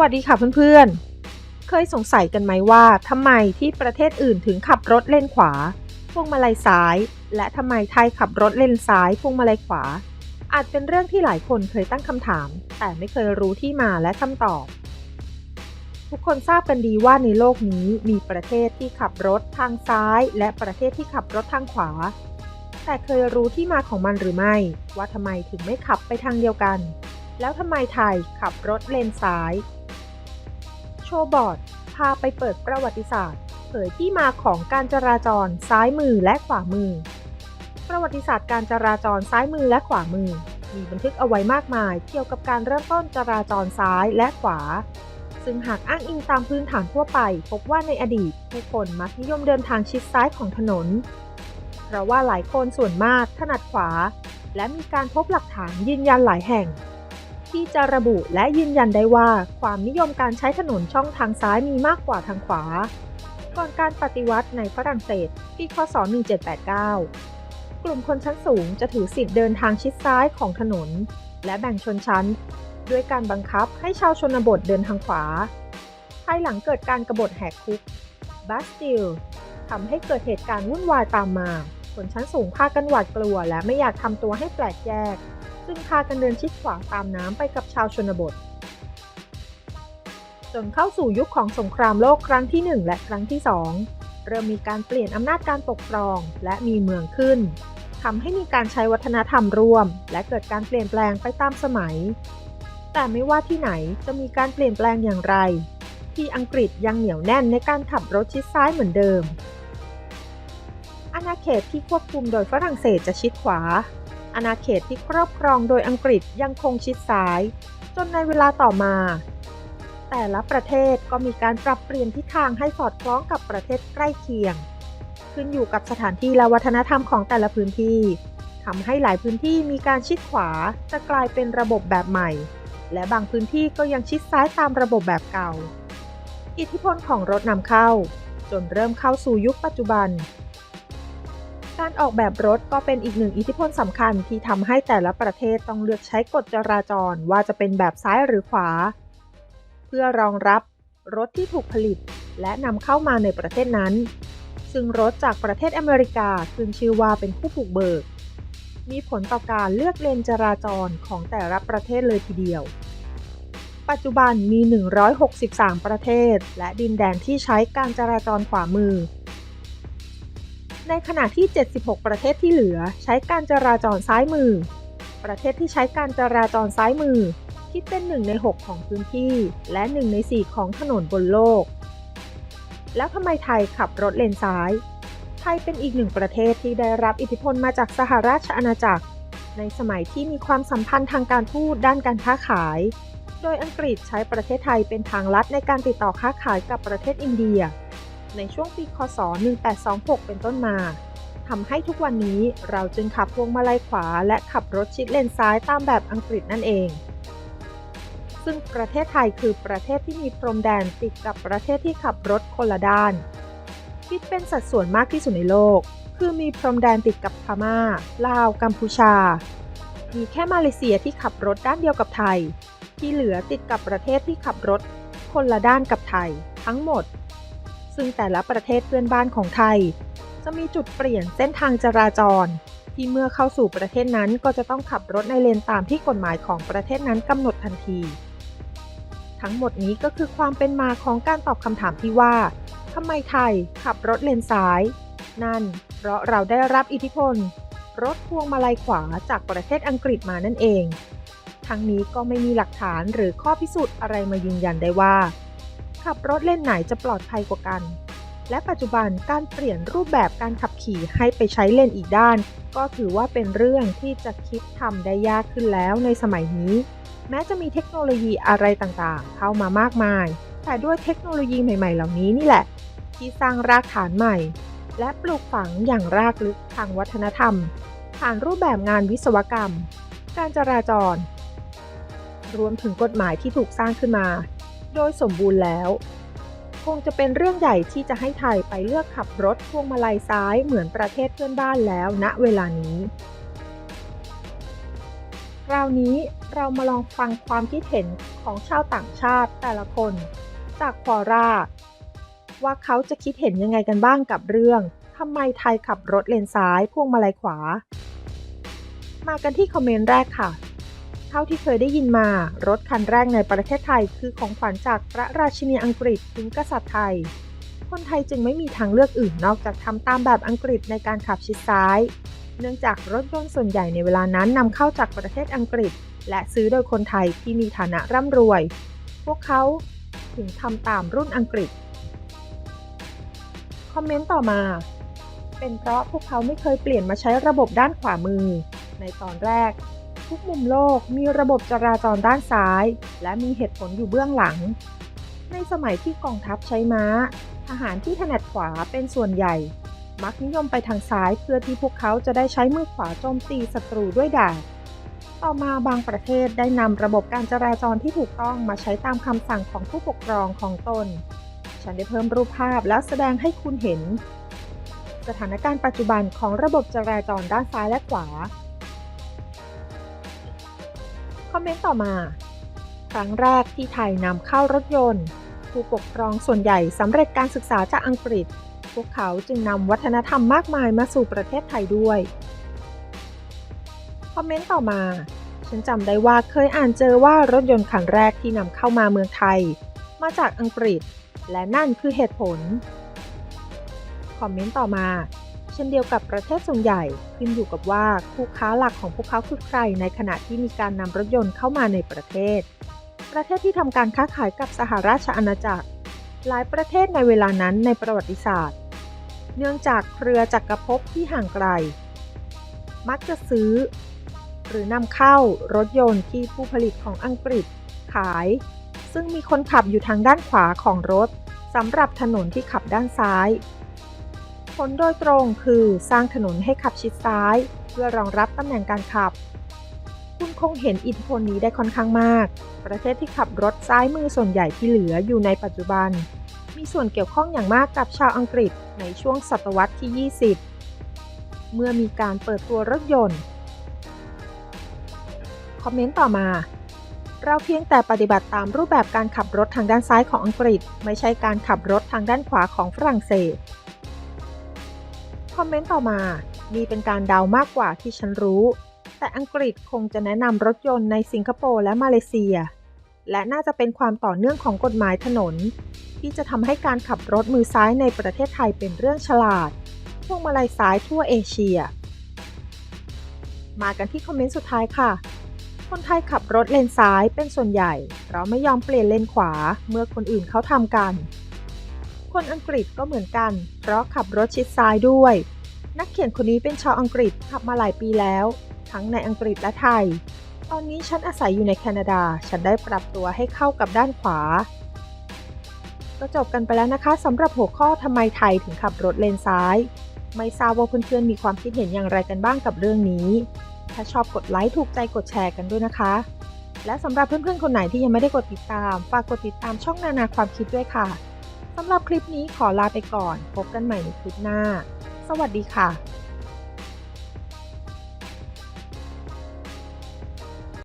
วัสดีค่ะเพื่อนๆ เคยสงสัยกันไหมว่าทำไมที่ประเทศอื่นถึงขับรถเลนขวา พวงมาลัยซ้าย และทำไมไทยขับรถเลนซ้าย พวงมาลัยขวา อาจเป็นเรื่องที่หลายคนเคยตั้งคำถาม แต่ไม่เคยรู้ที่มาและคำตอบ ทุกคนทราบกันดีว่าในโลกนี้มีประเทศที่ขับรถทางซ้าย และประเทศที่ขับรถทางขวา แต่เคยรู้ที่มาของมันหรือไม่ ว่าทำไมถึงไม่ขับไปทางเดียวกันแล้วทำไมไทยขับรถเลนซ้าย โชว์บอร์ด พาไปเปิดประวัติศาสตร์ เผยที่มาของการจราจรซ้ายมือและขวามือ ประวัติศาสตร์การจราจรซ้ายมือและขวามือ มีบันทึกเอาไว้มากมายเกี่ยวกับการเริ่มต้นจราจรซ้ายและขวา ซึ่งหากอ้างอิงตามพื้นฐานทั่วไป พบว่าในอดีตผู้คนมักนิยมเดินทางชิดซ้ายของถนน เพราะว่าหลายคนส่วนมากถนัดขวา และมีการพบหลักฐานยืนยันหลายแห่ง ที่จะระบุและยืนยันได้ว่าความนิยมการใช้ถนนช่องทางซ้ายมีมากกว่าทางขวา ก่อนการปฏิวัติในฝรั่งเศสปีคศ 1789 กลุ่มคนชั้นสูงจะถือสิทธิ์เดินทางชิดซ้ายของถนน และแบ่งชนชั้น ด้วยการบังคับให้ชาวชนบทเดินทางขวา ภายหลังเกิดการกบฏแหกคุกบาสติลทำให้เกิดเหตุการณ์วุ่นวายตามมา คนชั้นสูงพากันหวาดกลัวและไม่อยากทำตัวให้แปลกแยก ซึ่งพากันเดินชิดขวาตามน้ำไปกับชาวชนบท จนเข้าสู่ยุคของสงครามโลกครั้งที่ 1 และครั้งที่ 2 เริ่มมีการเปลี่ยนอำนาจการปกครองและมีเมืองขึ้นทำให้มีการใช้วัฒนธรรมร่วม และเกิดการเปลี่ยนแปลงไปตามสมัย แต่ไม่ว่าที่ไหนจะมีการเปลี่ยนแปลงอย่างไร ที่อังกฤษยังเหนียวแน่นในการขับรถชิดซ้ายเหมือนเดิมอาณาเขตที่ควบคุมโดยฝรั่งเศสจะชิดขวา อาณาเขตที่ครอบครองโดยอังกฤษยังคงชิดซ้าย จนในเวลาต่อมา แต่ละประเทศก็มีการปรับเปลี่ยนทิศทางให้สอดคล้องกับประเทศใกล้เคียง ขึ้นอยู่กับสถานที่และวัฒนธรรมของแต่ละพื้นที่ทำให้หลายพื้นที่มีการชิดขวาจะกลายเป็นระบบแบบใหม่ และบางพื้นที่ก็ยังชิดซ้ายตามระบบแบบเก่า อิทธิพลของรถนำเข้า จนเริ่มเข้าสู่ยุคปัจจุบัน การออกแบบรถก็เป็นอีกหนึ่งอิทธิพลสำคัญที่ทำให้แต่ละประเทศต้องเลือกใช้กฎจราจรว่าจะเป็นแบบซ้ายหรือขวา เพื่อรองรับรถที่ถูกผลิต และนำเข้ามาในประเทศนั้น ซึ่งรถจากประเทศอเมริกาขึ้นชื่อว่าเป็นผู้ผูกเบิก มีผลต่อการเลือกเลนจราจรของแต่ละประเทศเลยทีเดียว ปัจจุบันมี 163 ประเทศ และดินแดนที่ใช้การจราจรขวามือ ในขณะที่ 76 ประเทศที่เหลือใช้การจราจรซ้ายมือ ประเทศที่ใช้การจราจรซ้ายมือ คิดเป็น 1 ใน 6 ของพื้นที่ และ 1 ใน 4 ของถนนบนโลก แล้วทำไมไทยขับรถเลนซ้าย ไทยเป็นอีกหนึ่งประเทศที่ได้รับอิทธิพลมาจากสหราชอาณาจักร ในสมัยที่มีความสัมพันธ์ทางการทูตด้านการค้าขาย โดยอังกฤษใช้ประเทศไทยเป็นทางลัดในการติดต่อค้าขายกับประเทศอินเดีย ในช่วงปีคศ 1826 เป็นต้นมาทำให้ทุกวันนี้เราจึงขับพวงมาลัยขวาและขับรถชิดเลนซ้ายตามแบบอังกฤษนั่นเอง ซึ่งประเทศไทยคือประเทศที่มีพรมแดนติดกับประเทศที่ขับรถคนละด้าน คิดเป็นสัดส่วนมากที่สุดในโลก คือมีพรมแดนติดกับพม่า ลาว กัมพูชา มีแค่มาเลเซียที่ขับรถด้านเดียวกับไทย ที่เหลือติดกับประเทศที่ขับรถคนละด้านกับไทย ทั้งหมด ซึ่งแต่ละประเทศเพื่อนบ้านของไทย จะมีจุดเปลี่ยนเส้นทางจราจร ที่เมื่อเข้าสู่ประเทศนั้นก็จะต้องขับรถในเลนตามที่กฎหมายของประเทศนั้นกำหนดทันที ทั้งหมดนี้ก็คือความเป็นมาของการตอบคำถามที่ว่าทำไมไทยขับรถเลนซ้าย นั่น เพราะเราได้รับอิทธิพล รถพวงมาลัยขวาจากประเทศอังกฤษมานั่นเอง ทั้งนี้ก็ไม่มีหลักฐานหรือข้อพิสูจน์อะไรมายืนยันได้ว่า ขับรถเล่นไหนจะปลอดภัยกว่ากัน และปัจจุบันการเปลี่ยนรูปแบบการขับขี่ให้ไปใช้เลนอีกด้าน ก็ถือว่าเป็นเรื่องที่จะคิดทำได้ยากขึ้นแล้วในสมัยนี้ แม้จะมีเทคโนโลยีอะไรต่างๆ เข้ามามากมาย แต่ด้วยเทคโนโลยีใหม่ ๆ เหล่านี้นี่แหละ ที่สร้างรากฐานใหม่ และปลูกฝังอย่างรากลึกทางวัฒนธรรม ผ่านรูปแบบงานวิศวกรรม การจราจรรวมถึงกฎหมายที่ถูกสร้างขึ้นมา ดยสมบูรณ์แล้ว คงจะเป็นเรื่องใหญ่ที่จะให้ไทยไปเลือกขับรถพวงมาลัยซ้ายเหมือนประเทศเพื่อนบ้านแล้วณเวลานี้ คราวนี้เรามาลองฟังความคิดเห็นของชาวต่างชาติแต่ละคน จากควอร่าว่าเขาจะคิดเห็นยังไงกันบ้างกับเรื่องทำไมไทยขับรถเลนซ้ายพวงมาลัยขวา มากันที่คอมเมนต์แรกค่ะ เท่าที่เคยได้ยินมา รถคันแรกในประเทศไทยคือของขวัญจากพระราชินีอังกฤษถึงกษัตริย์ไทย คนไทยจึงไม่มีทางเลือกอื่นนอกจากทำตามแบบอังกฤษในการขับชิดซ้าย เนื่องจากรถยนต์ส่วนใหญ่ในเวลานั้นนำเข้าจากประเทศอังกฤษ และซื้อโดยคนไทยที่มีฐานะร่ำรวย พวกเขาถึงทำตามรุ่นอังกฤษ คอมเมนต์ต่อมา เป็นเพราะพวกเขาไม่เคยเปลี่ยนมาใช้ระบบด้านขวามือ ในตอนแรก ทุกมุมโลกมีระบบจราจรด้านซ้าย และมีเหตุผลอยู่เบื้องหลัง ในสมัยที่กองทัพใช้ม้า ทหารที่ถนัดขวาเป็นส่วนใหญ่ มักนิยมไปทางซ้ายเพื่อที่พวกเขาจะได้ใช้มือขวาโจมตีศัตรูด้วยดาบต่อมาบางประเทศได้นำระบบการจราจรที่ถูกต้องมาใช้ตามคำสั่งของผู้ปกครองของตน ฉันได้เพิ่มรูปภาพแล้วแสดงให้คุณเห็น สถานการณ์ปัจจุบันของระบบจราจรด้านซ้ายและขวา คอมเมนต์ต่อมา ครั้งแรกที่ไทยนำเข้ารถยนต์ ผู้ปกครองส่วนใหญ่สำเร็จการศึกษาจากอังกฤษ พวกเขาจึงนำวัฒนธรรมมากมายมาสู่ประเทศไทยด้วย คอมเมนต์ต่อมา ฉันจำได้ว่าเคยอ่านเจอว่ารถยนต์คันแรกที่นำเข้ามาเมืองไทย มาจากอังกฤษ และนั่นคือเหตุผล คอมเมนต์ต่อมา ช่นเดียวกับประเทศส่วนใหญ่ ขึ้นอยู่กับว่าคู่ค้าหลักของพวกเขาคือใครในขณะที่มีการนำรถยนต์เข้ามาในประเทศ ประเทศที่ทำการค้าขายกับสหราชอาณาจักร หลายประเทศในเวลานั้นในประวัติศาสตร์ เนื่องจากเครือจักรภพที่ห่างไกล มักจะซื้อ หรือนำเข้ารถยนต์ที่ผู้ผลิตของอังกฤษ ขาย ซึ่งมีคนขับอยู่ทางด้านขวาของรถสำหรับถนนที่ขับด้านซ้าย ผลโดยตรงคือสร้างถนนให้ขับชิดซ้าย เพื่อรองรับตำแหน่งการขับ คุณคงเห็นอิทธิพลนี้ได้ค่อนข้างมาก ประเทศที่ขับรถซ้ายมือส่วนใหญ่ที่เหลืออยู่ในปัจจุบัน มีส่วนเกี่ยวข้องอย่างมากกับชาวอังกฤษในช่วงศตวรรษที่ 20 เมื่อมีการเปิดตัวรถยนต์คอมเมนต์ต่อมา เราเพียงแต่ปฏิบัติตามรูปแบบการขับรถทางด้านซ้ายของอังกฤษ ไม่ใช่การขับรถทางด้านขวาของฝรั่งเศส อมเมนต์ต่อมา นี่เป็นการเดามากกว่าที่ฉันรู้ แต่อังกฤษคงจะแนะนำรถยนต์ในสิงคโปร์และมาเลเซีย และน่าจะเป็นความต่อเนื่องของกฎหมายถนน ที่จะทำให้การขับรถมือซ้ายในประเทศไทยเป็นเรื่องฉลาดพวงมาลัยซ้ายทั่วเอเชีย มากันที่คอมเมนต์สุดท้ายค่ะ คนไทยขับรถเลนซ้ายเป็นส่วนใหญ่ เราไม่ยอมเปลี่ยนเลนขวาเมื่อคนอื่นเขาทำกัน คนอังกฤษก็เหมือนกัน เพราะขับรถชิดซ้ายด้วย นักเขียนคนนี้เป็นชาวอังกฤษขับมาหลายปีแล้ว ทั้งในอังกฤษและไทย ตอนนี้ฉันอาศัยอยู่ในแคนาดา ฉันได้ปรับตัวให้เข้ากับด้านขวา ก็จบกันไปแล้วนะคะสำหรับหัวข้อทำไมไทยถึงขับรถเลนซ้าย ไม่ทราบว่าเพื่อนๆมีความคิดเห็นอย่างไรกันบ้างกับเรื่องนี้ ถ้าชอบกดไลค์ถูกใจกดแชร์กันด้วยนะคะและสำหรับเพื่อนๆ คนไหนที่ยังไม่ได้กดติดตาม ฝากกดติดตามช่องนานาความคิดด้วยค่ะ สำหรับคลิปนี้ขอลาไปก่อน พบกันใหม่ในคลิปหน้า สวัสดีค่ะ